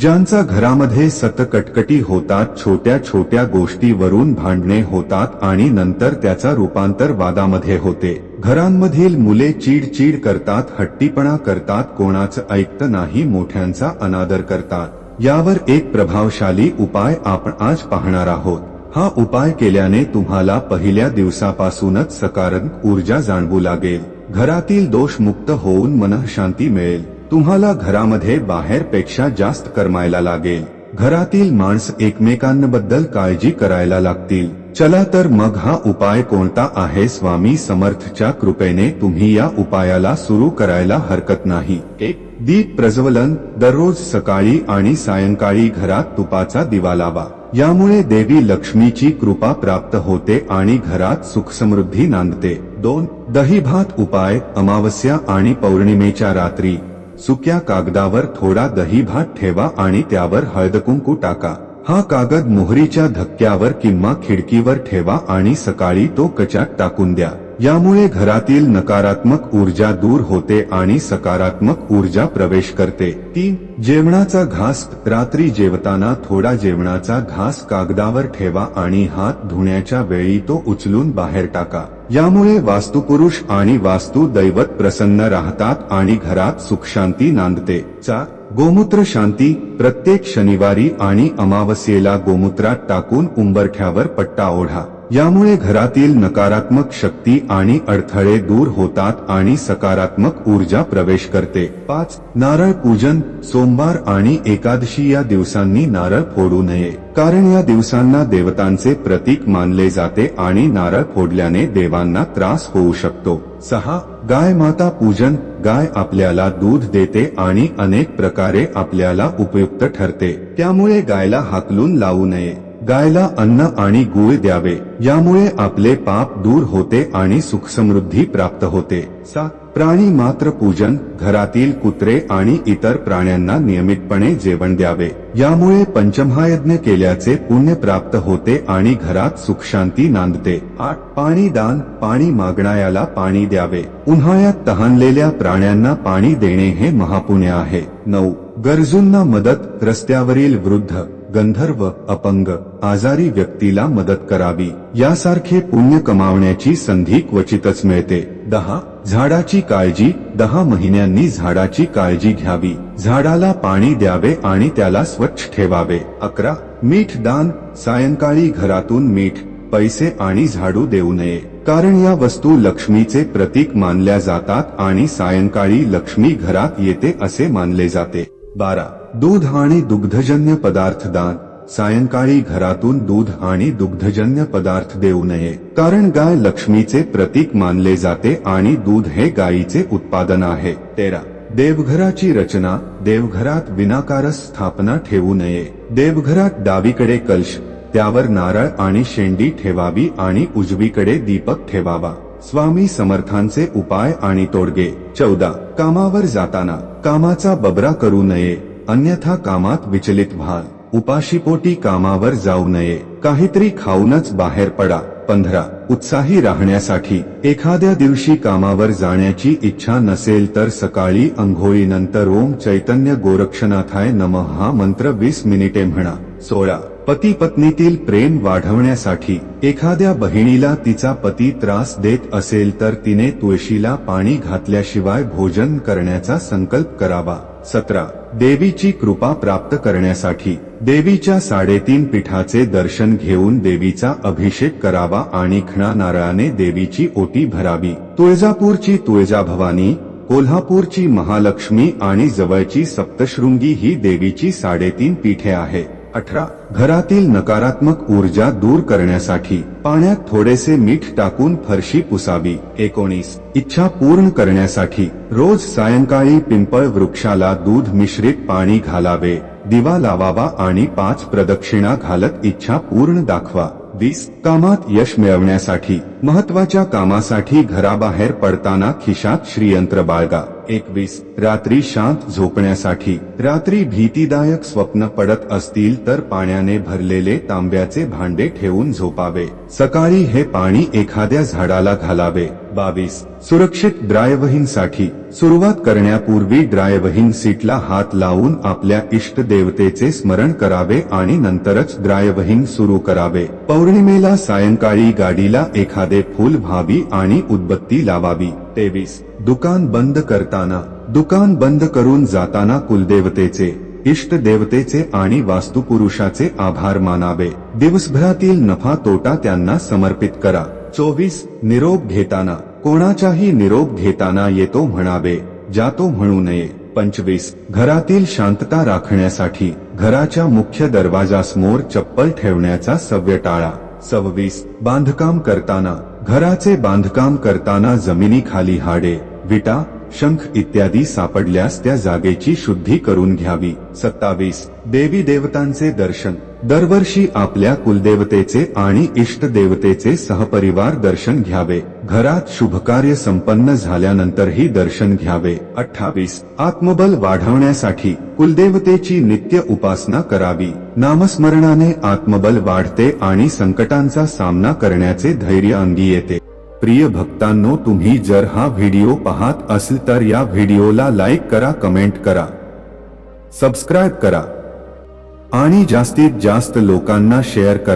ज्यांचा घरामध्ये सतकटकटी होतात छोट्या छोट्या गोष्टीवरून भांडणे होतात आणि नंतर त्याचा रूपांतर वादामध्ये होते. घरांमधील मुले चिडचिड करतात हट्टीपणा करतात कोणाचं ऐकत नाही मोठ्यांचा अनादर करतात. यावर एक प्रभावशाली उपाय आपण आज पाहणार आहोत. हा उपाय केल्याने तुम्हाला पहिल्या दिवसापासूनच सकारात्मक ऊर्जा जाणवू लागेल. घरातील दोष मुक्त होऊन मनःशांती मिळेल. तुम्हाला घरामध्ये बाहेरपेक्षा जास्त करमायला लागेल. घरातील माणस एकमेकांबद्दल काळजी करायला लागतील. चला तर मग हा उपाय कोणता आहे? स्वामी समर्थच्या कृपेने तुम्ही या उपायाला सुरू करायला हरकत नाही. एक दीप प्रज्वलन दररोज सकाळी आणि सायंकाळी घरात तुपाचा दिवा लावा. यामुळे देवी लक्ष्मीची कृपा प्राप्त होते आणि घरात सुख समृद्धी नांदते. दोन दही भात उपाय अमावस्या आणि पौर्णिमेच्या रात्री. सुक्या कागदावर थोडा दही भात ठेवा आणि त्यावर हळदकुंकू टाका. हा कागद मोहरीच्या धक्क्यावर किंवा खिडकीवर ठेवा आणि सकाळी तो कचात टाकून द्या. यामुळे घरातील नकारात्मक ऊर्जा दूर होते आणि सकारात्मक ऊर्जा प्रवेश करते. तीन जेवणाचा घास रात्री जेवताना थोडा जेवणाचा घास कागदावर ठेवा आणि हात धुण्याच्या वेळी तो उचलून बाहेर टाका. यामुळे वास्तुपुरुष आणि वास्तू दैवत प्रसन्न राहतात आणि घरात सुखशांती नांदते. चार गोमूत्र शांती प्रत्येक शनिवारी आणि अमावस्येला गोमूत्रात टाकून उंबरठ्यावर पट्टा ओढा. यामुळे घरातील नकारात्मक शक्ती आणि अडथळे दूर होतात आणि सकारात्मक ऊर्जा प्रवेश करते. पाच नारळ पूजन सोमवार आणि एकादशी या दिवसांनी नारळ फोडू नये. कारण या दिवसांना देवतांचे प्रतीक मानले जाते आणि नारळ फोडल्याने देवांना त्रास होऊ शकतो. सहा गाय माता पूजन गाय आपल्याला दूध देते आणि अनेक प्रकारे आपल्याला उपयुक्त ठरते. त्यामुळे गायला हाकलून लावू नये. गायला अन्न आणि गुळ द्यावे. यामुळे आपले पाप दूर होते आणि सुखसमृद्धी प्राप्त होते. सात प्राणी मात्र पूजन घरातील कुत्रे आणि इतर प्राण्यांना नियमितपणे जेवण द्यावे. यामुळे पंचमहायज्ञ केल्याचे पुण्य प्राप्त होते आणि घरात सुखशांती नांदते. आठ पाणी दान पाणी मागणायाला पाणी द्यावे. उन्हाळ्यात तहानलेल्या प्राण्यांना पाणी देणे हे महापुण्य आहे. नऊ गरजूंना मदत रस्त्यावरील वृद्ध. गंधर्व अपंग आजारी व्यक्तीला मदत करावी. यासारखे पुण्य कमावण्याची संधी क्वचितच मिळते. दहा झाडाची काळजी. दहा महिन्यांनी झाडाची काळजी घ्यावी. झाडाला पाणी द्यावे आणि त्याला स्वच्छ ठेवावे. अकरा मीठ दान. सायंकाळी घरातून मीठ पैसे आणि झाडू देऊ नये. कारण या वस्तू लक्ष्मीचे प्रतीक मानल्या जातात आणि सायंकाळी लक्ष्मी घरात येते असे मानले जाते. बारा. दूध आणि दुग्धजन्य पदार्थ दान. सायंकाळी घरातून दूध आणि दुग्धजन्य पदार्थ देऊ नये. कारण गाय लक्ष्मीचे प्रतीक मानले जाते आणि दूध हे गायीचे उत्पादन आहे. तेरा. देवघराची रचना. देवघरात विनाकारस स्थापना ठेवू नये. देवघरात डावीकडे कलश त्यावर नारळ आणि शेंडी ठेवावी आणि उजवीकडे दीपक ठेवावा. स्वामी समर्थांचे उपाय आणि तोडगे. चौदा. कामावर जाताना कामाचा बबरा करू नये. अन्यथा कामात विचलित व्हाल उपाशीपोटी कामावर जाऊ नये. काहीतरी खाऊनच बाहेर पडा. पंधरा. उत्साही राहण्यासाठी एखाद्या दिवशी कामावर जाण्याची इच्छा नसेल तर सकाळी अंघोळीनंतर ओम चैतन्य गोरक्षनाथाय नम हा मंत्र वीस मिनिटे म्हणा. सोळा. पती पत्नीतील प्रेम वाढवण्यासाठी एखाद्या बहिणीला तिचा पती त्रास देत असेल तर तिने तुळशीला पाणी घातल्याशिवाय भोजन करण्याचा संकल्प करावा. सतरा. देवीची कृपा प्राप्त करण्यासाठी देवीच्या साडेतीन पीठाचे दर्शन घेऊन देवीचा अभिषेक करावा आणि खणा नारळाने देवीची ओटी भरावी. तुळजापूरची तुळजाभवानी कोल्हापूरची महालक्ष्मी आणि जवळची सप्तशृंगी ही देवीची साडेतीन पीठे आहे अठरा. घरातील नकारात्मक ऊर्जा दूर करण्यासाठी पाण्यात थोडेसे मीठ टाकून फरशी पुसावी. एकोणीस. इच्छा पूर्ण करण्यासाठी रोज सायंकाळी पिंपळ वृक्षाला दूध मिश्रित पाणी घालावे. दिवा लावावा आणि पाच प्रदक्षिणा घालत इच्छा पूर्ण दाखवा. वीस. कामात यश मिळवण्यासाठी महत्त्वाच्या कामासाठी घराबाहेर पडताना खिशात श्रीयंत्र बाळगा. एकवीस. रात्री शांत झोपण्यासाठी. रात्री भीतीदायक स्वप्न पडत असतील तर पाण्याने भरलेले तांब्याचे भांडे ठेवून झोपावे. सकाळी हे पाणी एखाद्या झाडाला घालावे. बावीस. सुरक्षित ड्रायव्हिंगसाठी सुरुवात करण्यापूर्वी ड्रायव्हिंग सीटला हात लावून आपल्या इष्ट देवतेचे स्मरण करावे आणि नंतरच ड्रायव्हिंग सुरू करावे. पौर्णिमेला सायंकाळी गाडीला एखादे फूल व्हावी आणि उदबत्ती लावावी. तेवीस. दुकान बंद करताना दुकान बंद करून जाताना कुलदेवतेचे इष्ट देवतेचे आणि वास्तुपुरुषाचे आभार मानावे. दिवसभरातील नफा तोटा त्यांना समर्पित करा. चोवीस. निरोप घेताना कोणाचाही निरोप घेताना येतो म्हणावे जातो म्हणू नये. पंचवीस. घरातील शांतता राखण्यासाठी घराच्या मुख्य दरवाजासमोर चप्पल ठेवण्याचा सव्य टाळा. सव्वीस. बांधकाम करताना घराचे बांधकाम करताना जमिनीखाली हाडे विटा शंख इत्यादी सापडल्यास त्या जागेची शुद्धी करून घ्यावी. सत्तावीस. देवी देवतांचे दर्शन. दरवर्षी आपल्या कुलदेवतेचे आणि इष्ट देवतेचे सहपरिवार दर्शन घ्यावे. घरात शुभकार्य संपन्न झाल्यानंतरही दर्शन घ्यावे. अठ्ठावीस. आत्मबल वाढवण्यासाठी कुलदेवतेची नित्य उपासना करावी. नामस्मरणाने आत्मबल वाढते आणि संकटांचा सामना करण्याचे धैर्य अंगी येते. प्रिय भक्तांनो तुम्ही जर हा व्हिडिओ पाहत असेल तर या व्हिडिओला लाईक करा कमेंट करा सबस्क्राईब करा आणि जास्तीत जास्त लोकांना शेअर करा.